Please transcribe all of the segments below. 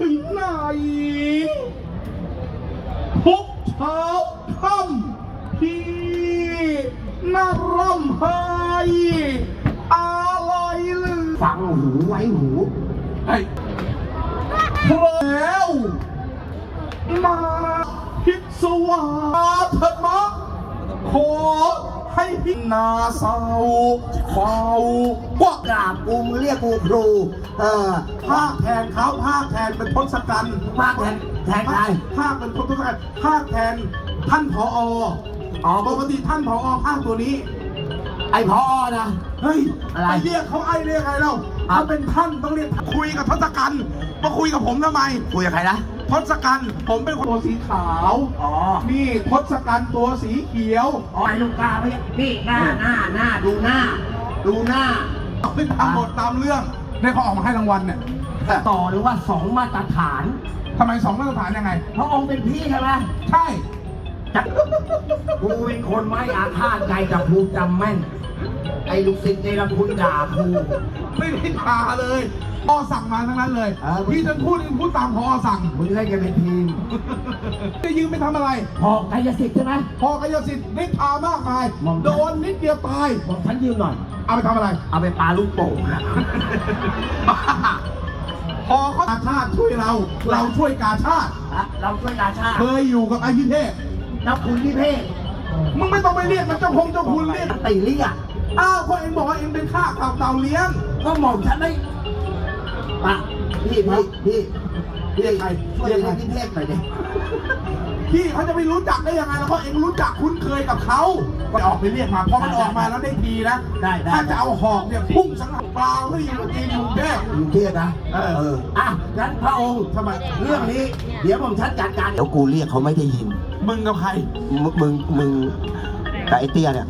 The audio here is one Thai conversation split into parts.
ถึงไหน ทุกเช้าค่ำพี่น่าร่ำไห้อะไรลือฟังหูไว้หูไอ้แล้วมาพิศวาเถิดมาขอ ให้พินาเศร้าเฝ้ากว่ากราบกูมึงเรียกกูครู เออภาคแทนเขาภาคแทนเป็นทศกัณฐ์ภาคแทนแทนใครภาคเป็นทศกัณฐ์ภาคแทนท่านผออ๋อปกติท่านผอภาคตัวนี้ ไอพอนะเฮ้ยอะไรปเรียกเขาไอ้เรียกไงเล่าอะเขาเป็นท่านต้องเรียกคุยกับทศกัณฐ์มาคุยกับผมทำไม คุยกับใครนะ ทศกัณฐ์ผมเป็นคนตัวสีขาว อ๋อนี่ทศกัณฐ์ตัวสีเขียวอ๋อไอลูกกาพี่พี่หน้าหน้าหน้าดูหน้า ดูหน้าเอาไปตามบทตามเรื่องเนี่ยเขาออกมาให้รางวัลเนี่ยต่อหรือว่าสองมาตรฐาน ทำไมสองมาตรฐานยังไง พระองค์เป็นพี่ใช่ไหมใช่จะกูเป็นคนไม่อาฆาตใจกับครูจำแม่น ไอ้ลูกศิษย์ในลำพุนด่าครูไม่ได้พาเลย พ่อสั่งมาทั้งนั้นเลยเออ พี่จะพูดพูดตามพอสั่ง มึงเล่นกันเป็นทีมจะยืมไปทำอะไร พอกายสิทธิ์ใช่ไหม พอกายสิทธิ์ได้พามากมาย มอง โดนนิดเดียวตาย บอกฉันยืมหน่อย เอาไปทำอะไร เอาไปปาลูกโป่งนะพอเขากาชาติช่วยเรา เราช่วยกาชาติ ฮะเราช่วยกาชาติเคยอยู่กับไอ้พิเทพแล้วคุณพี่เพ่มึงไม่ต้องไปเรียกมันเจ้าพงเจ้าคุณเรียก ตีเรียกอ้าวเพราะเองบอกว่าเองเป็นข้าข่าวเต่าเลี้ยง ก็หม่อมฉันได้ ปะพี่พี่พี่เรียกใครช่วยเรียกเรีใครยกพี่เทพหน่อยดิพี่เขาจะไปรู้จักได้ยังไงแล้วเพราะเองรู้จักคุ้นเคยกับเขาไปออกไปเรียกมาพอมันออกมาแล้วได้ทีนะได้ได้ถ้าจะเอาหอกเนี่ยพุ่งสังหารเปล่าให้อยู่กับจีนอยู่กรุงเทพอยู่เทพนะเอออะงั้นพระองค์ทำไมเรื่องนี้ เดี๋ยวผมชัดจัดการเดี๋ยวกูเรียกเขาไม่ได้ยิน มึงกับใครมึงมึงมึงกับไอ้เตี้ยเนี่ย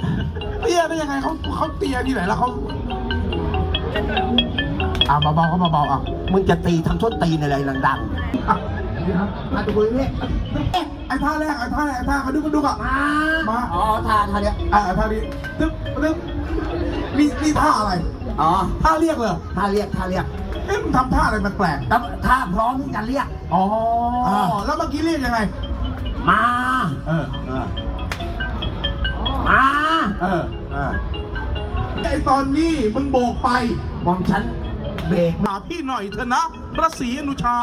เตี้ยได้ยังไงเขาเขาเตี้ยที่ไหนแล้วเขา อ่าเบาๆเขาเบาๆอะมึงจะตีทำส้นตีนอะไรดังอะนี่ครับๆมาดูคุยพี่ไอ้ท่าแรกไอ้ท่าแรกไอ้ท่าเขาดูกันดูอะมามาอ๋อท่าท่าเนี้ยอ่าท่านี้ตึ๊บตึ๊บนี่นี่ท่าอะไรอ๋อท่าเรียกเลยท่าเรียกท่าเรียกเอ๊ะมึงทำท่าอะไรแปลกแล้วท่าพร้อมที่จะเรียกๆอ๋ออ่าแล้วเมื่อกี้เรียกยังไงมาเออเออมาเออเออไอตอนนี้มึงโบกไปหม่อมฉัน เบรกหาพี่หน่อยเถอะนะ พระศรีอนุชา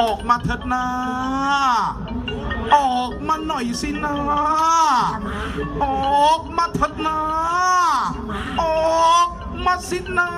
ออกมาเถิดนะ ออกมาหน่อยสินะ ออกมาเถิดนะ ออกมาสินะ